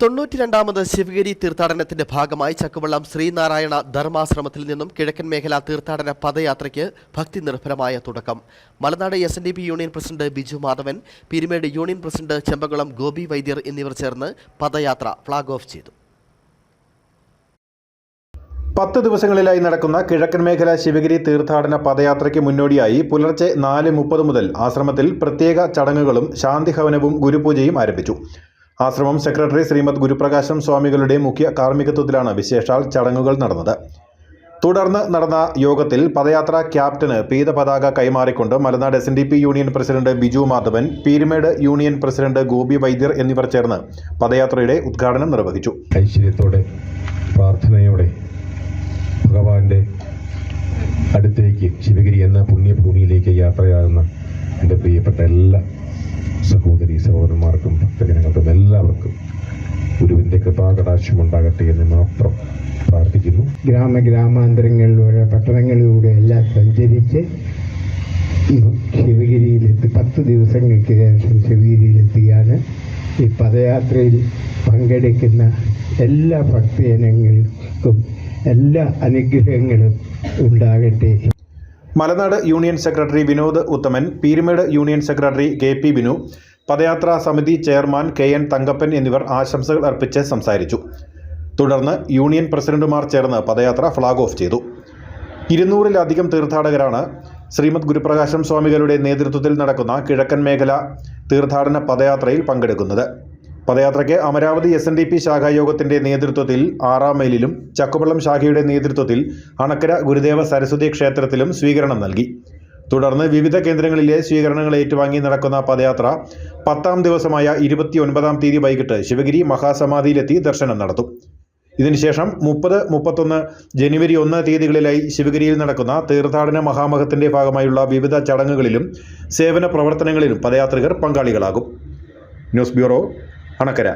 തൊണ്ണൂറ്റിരണ്ടാമത് ശിവഗിരി തീർത്ഥാടനത്തിന്റെ ഭാഗമായി ചക്കുവള്ളം ശ്രീനാരായണ ധർമാശ്രമത്തിൽ നിന്നും കിഴക്കൻ മേഖല തീർത്ഥാടന പദയാത്രയ്ക്ക് ഭക്തി നിർഭരമായ തുടക്കം. Malanad S N D P union president Biju Madhavan Peermade union president Chempakulam Gopi Vaidyar എന്നിവർ ചേർന്ന് പദയാത്ര ഫ്ളാഗ് ഓഫ് ചെയ്തു. പത്ത് ദിവസങ്ങളിലായി നടക്കുന്ന കിഴക്കൻ മേഖല ശിവഗിരി തീർത്ഥാടന പദയാത്രയ്ക്ക് മുന്നോടിയായി പുലർച്ചെ നാല് മുപ്പത് മുതൽ ആശ്രമത്തിൽ പ്രത്യേക ചടങ്ങുകളും ശാന്തിഹവനവും ഗുരുപൂജയും ആരംഭിച്ചു. ആശ്രമം സെക്രട്ടറി ശ്രീമദ് ഗുരുപ്രകാശം സ്വാമികളുടെ മുഖ്യ കാർമ്മികത്വത്തിലാണ് വിശേഷാൽ ചടങ്ങുകൾ നടന്നത്. തുടർന്ന് നടന്ന യോഗത്തിൽ പദയാത്ര ക്യാപ്റ്റന് പീത പതാക കൈമാറിക്കൊണ്ട് Malanad S union president Biju Madhavan Peerumedu union president Gopi Vaidyar എന്നിവർ ചേർന്ന് പദയാത്രയുടെ ഉദ്ഘാടനം നിർവഹിച്ചു. ഐശ്വര്യത്തോടെ പ്രാർത്ഥനയോടെ ഭഗവാന്റെ അടുത്തേക്ക് ശിവഗിരി എന്ന പുണ്യഭൂമിയിലേക്ക് യാത്രയാകുന്ന എന്റെ പ്രിയപ്പെട്ട എല്ലാ സഹോദരി സഹോദരന്മാർക്കും ഭക്തജനങ്ങൾക്കും എല്ലാവർക്കും ഗുരുവിന്റെ കൃപാകടാക്ഷം ഉണ്ടാകട്ടെ എന്ന് മാത്രം പ്രാർത്ഥിക്കുന്നു. ഗ്രാമ ഗ്രാമാന്തരങ്ങളിലൂടെ പട്ടണങ്ങളിലൂടെ എല്ലാം സഞ്ചരിച്ച് ശിവഗിരിയിലെത്തി പത്ത് ദിവസങ്ങൾക്ക് ശേഷം ശിവഗിരിയിലെത്തുകയാണ് ഈ പദയാത്രയിൽ പങ്കെടുക്കുന്ന എല്ലാ ഭക്തജനങ്ങൾക്കും എല്ലാ അനുഗ്രഹങ്ങളും ഉണ്ടാകട്ടെ. Malanad union secretary Vinod Uthaman Peerumedu union secretary K P Binu പദയാത്രാ സമിതി ചെയർമാൻ കെ എൻ തങ്കപ്പൻ എന്നിവർ ആശംസകൾ അർപ്പിച്ച് സംസാരിച്ചു. തുടർന്ന് യൂണിയൻ പ്രസിഡന്റുമാർ ചേർന്ന് പദയാത്ര ഫ്ളാഗ് ഓഫ് ചെയ്തു. ഇരുന്നൂറിലധികം തീർത്ഥാടകരാണ് ശ്രീമദ് ഗുരുപ്രകാശം സ്വാമികളുടെ നേതൃത്വത്തിൽ നടക്കുന്ന കിഴക്കൻ മേഖല തീർത്ഥാടന പദയാത്രയിൽ പങ്കെടുക്കുന്നത്. പദയാത്രയ്ക്ക് Amaravathi S N D P ശാഖായോഗത്തിന്റെ നേതൃത്വത്തിൽ ആറാം മൈലിലും ചക്കുവള്ളം ശാഖയുടെ നേതൃത്വത്തിൽ അണക്കര ഗുരുദേവ സരസ്വതി ക്ഷേത്രത്തിലും സ്വീകരണം നൽകി. തുടർന്ന് വിവിധ കേന്ദ്രങ്ങളിലെ സ്വീകരണങ്ങൾ ഏറ്റുവാങ്ങി നടക്കുന്ന പദയാത്ര പത്താം ദിവസമായ ഇരുപത്തിയൊൻപതാം തീയതി വൈകിട്ട് ശിവഗിരി മഹാസമാധിയിലെത്തി ദർശനം നടത്തും. ഇതിനുശേഷം മുപ്പത് മുപ്പത്തൊന്ന് ജനുവരി ഒന്ന് തീയതികളിലായി ശിവഗിരിയിൽ നടക്കുന്ന തീർത്ഥാടന മഹാമഹത്തിന്റെ ഭാഗമായുള്ള വിവിധ ചടങ്ങുകളിലും സേവന പ്രവർത്തനങ്ങളിലും പദയാത്രികർ പങ്കാളികളാകും. News bureau Anakkara